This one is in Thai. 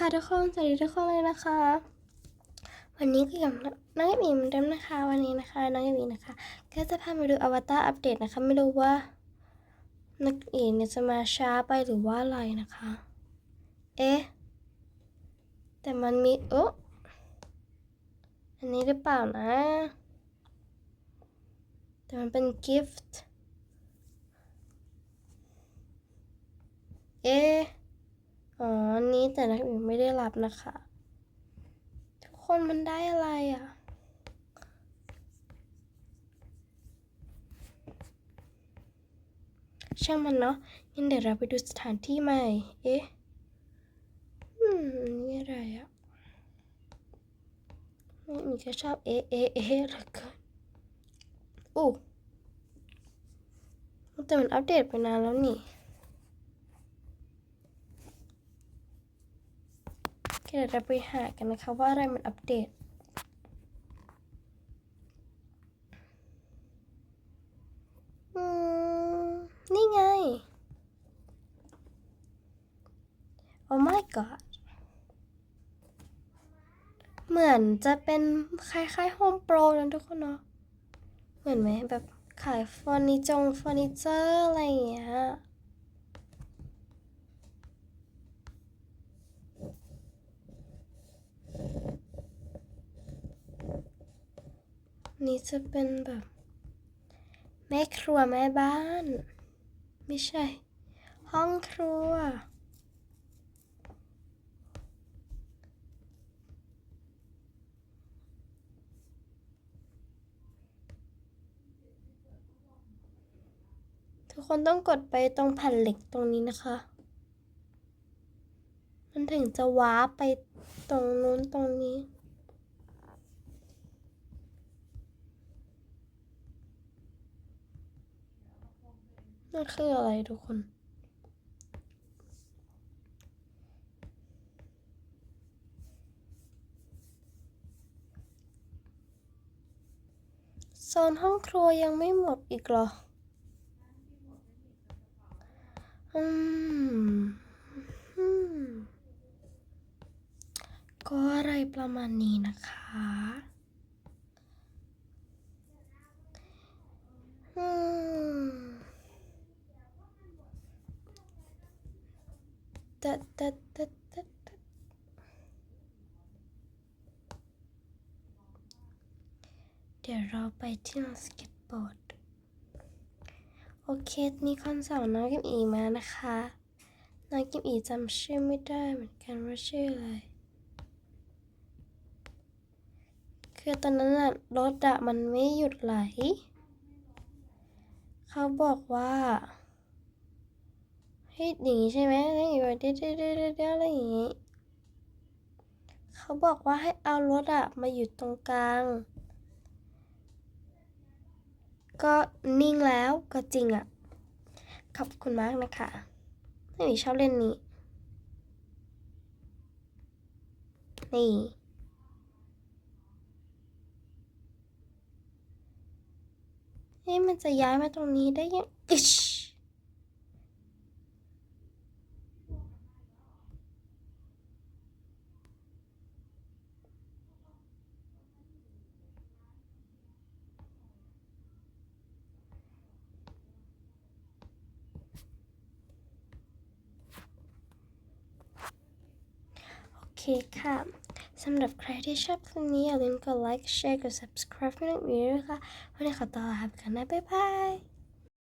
ค่ะทุกคนสวัสดีทุกคนเลยนะคะ วันนี้ก็กับน้องเอมีเหมือนเดิมนะคะ วันนี้นะคะน้องเอมีนะคะก็จะพามาดูอวตารอัปเดตนะคะ ไม่รู้ว่านักเอกเนี่ยจะมาช้าไปหรือว่าอะไรนะคะ เอ๊ะแต่มันมีเอออันนี้หรือเปล่านะ แต่มันเป็นกิฟต์เอ๊ะ อ๋อนี้แต่นักเอกไม่ได้รับนะคะ ทุกคนมันได้อะไรอะ ช่างมันเนาะงั้นเดี๋ยวเราไปดูสถานที่ใหม่ เอ๊ะ อืม นี่อะไรอะไม่มีแค่ชอบเอ๊ะเอ๊ะเอ๊ะเหลือเกินอู้แต่มันอัปเดตไปนานแล้วนี่ โอเคเดี๋ยวเราไปหากันนะคะว่าอะไรมันอัปเดตอืมนี่ไง Oh my god เหมือนจะเป็นคล้ายๆโฮมโปรนะทุกคนเนาะ เหมือนไหมแบบขายเฟอร์นิจงเฟอร์นิเจอร์อะไรอย่างเงี้ย นี่จะเป็นแบบแม่ครัวแม่บ้าน ไม่ใช่ ห้องครัว ทุกคนต้องกดไปตรงแผ่นเหล็กตรงนี้นะคะ มันถึงจะว้าไปตรงนู้นตรงนี้ นั่นคืออะไรทุกคน โซนห้องครัวยังไม่หมดอีกเหรอ อืมก็อะไรประมาณนี้นะคะ ตัดตัดตัดตัดตัดเดี๋ยวเราไปที่ลานสเก็ตบอร์ด โอเคมีคนสอนน้องกิมอีมานะคะ น้องกิมอีจำชื่อไม่ได้เหมือนกันว่าชื่ออะไร คือตอนนั้นอะรถอะมันไม่หยุดไหล เขาบอกว่า ให้อย่างนี้ใช่ไหมให้อยู่แบบเด้เด้เด้เด้อะไรอย่างนี้ เขาบอกว่าให้เอารถอะมาอยู่ตรงกลาง ก็นิ่งแล้วก็จริงอะขอบคุณมากนะคะไม่มีชอบเล่นนี้ นี่เฮ้มันจะย้ายมาตรงนี้ได้ยังอิชโอ เคค่ะสำหรับใครที่ชอบคลิปนี้อย่าลืมกดไลค์แชร์กด subscribe ให้น้องมีด้วยนะคะวันนี้ขอตัวลาไปก่อนนะบ๊ายบาย